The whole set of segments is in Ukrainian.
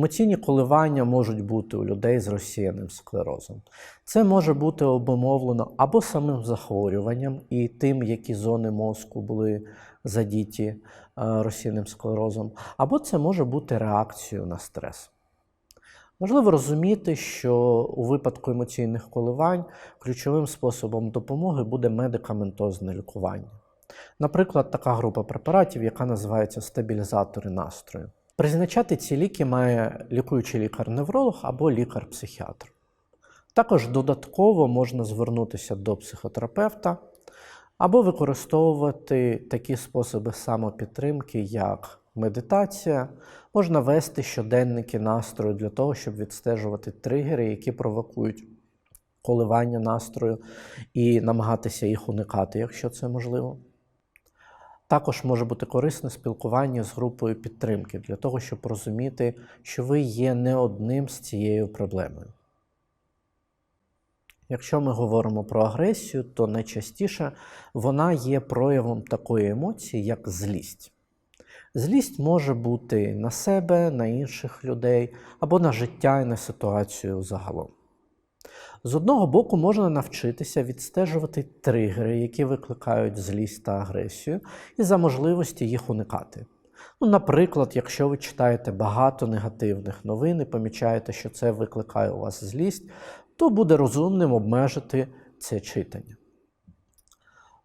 Емоційні коливання можуть бути у людей з розсіяним склерозом. Це може бути обумовлено або самим захворюванням і тим, які зони мозку були задіті е, розсіяним склерозом, або це може бути реакцією на стрес. Важливо розуміти, що у випадку емоційних коливань ключовим способом допомоги буде медикаментозне лікування. Наприклад, така група препаратів, яка називається стабілізатори настрою. Призначати ці ліки має лікуючий лікар-невролог або лікар-психіатр. Також додатково можна звернутися до психотерапевта або використовувати такі способи самопідтримки, як медитація, можна вести щоденники настрою для того, щоб відстежувати тригери, які провокують коливання настрою, і намагатися їх уникати, якщо це можливо. Також може бути корисне спілкування з групою підтримки для того, щоб розуміти, що ви є не одним з цією проблемою. Якщо ми говоримо про агресію, то найчастіше вона є проявом такої емоції, як злість. Злість може бути на себе, на інших людей або на життя і на ситуацію загалом. З одного боку, можна навчитися відстежувати тригери, які викликають злість та агресію, і за можливості їх уникати. Ну, Наприклад, якщо ви читаєте багато негативних новин і помічаєте, що це викликає у вас злість, то буде розумним обмежити це читання.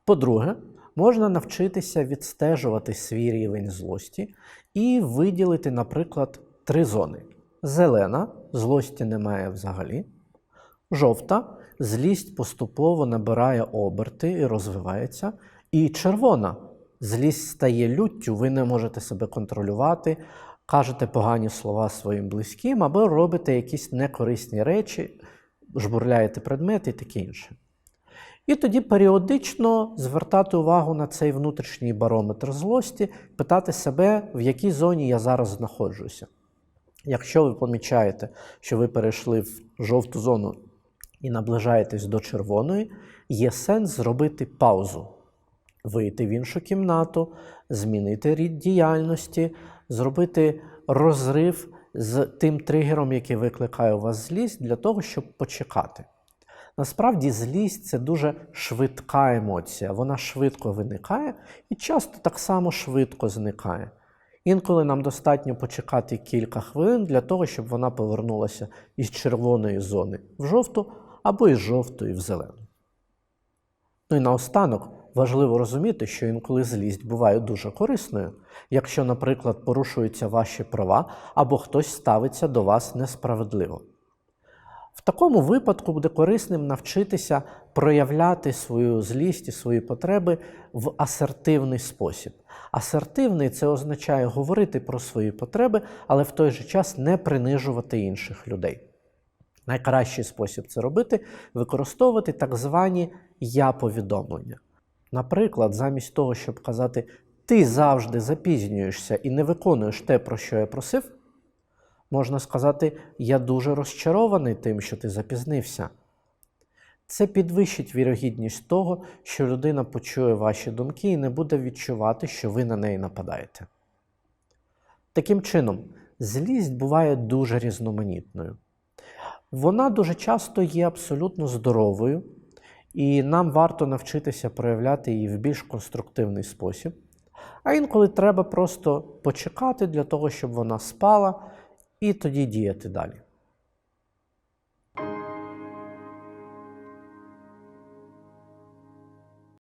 По-друге, можна навчитися відстежувати свій рівень злості і виділити, наприклад, три зони: зелена злості немає взагалі. Жовта злість поступово набирає оберти і розвивається. І червона злість стає люттю, ви не можете себе контролювати, кажете погані слова своїм близьким, або робите якісь некорисні речі, жбурляєте предмети і таке інше. І тоді періодично звертати увагу на цей внутрішній барометр злості, питати себе, в якій зоні я зараз знаходжуся. Якщо ви помічаєте, що ви перейшли в жовту зону і наближаєтесь до червоної, є сенс зробити паузу, вийти в іншу кімнату, змінити рід діяльності, зробити розрив з тим тригером, який викликає у вас злість, для того, щоб почекати. Насправді, злість це дуже швидка емоція, вона швидко виникає і часто так само швидко зникає. Інколи нам достатньо почекати кілька хвилин для того, щоб вона повернулася із червоної зони в жовту або із жовтої в зелену. Ну і наостанок важливо розуміти, що інколи злість буває дуже корисною, якщо, наприклад, порушуються ваші права або хтось ставиться до вас несправедливо. В такому випадку буде корисним навчитися проявляти свою злість і свої потреби в асертивний спосіб. Асертивний це означає говорити про свої потреби, але в той же час не принижувати інших людей. Найкращий спосіб це робити використовувати так звані я-повідомлення. Наприклад, замість того, щоб казати ти завжди запізнюєшся і не виконуєш те, про що я просив, можна сказати, я дуже розчарований тим, що ти запізнився. Це підвищить вірогідність того, що людина почує ваші думки і не буде відчувати, що ви на неї нападаєте. Таким чином, злість буває дуже різноманітною. Вона дуже часто є абсолютно здоровою, і нам варто навчитися проявляти її в більш конструктивний спосіб. А інколи треба просто почекати для того, щоб вона спала, і тоді діяти далі.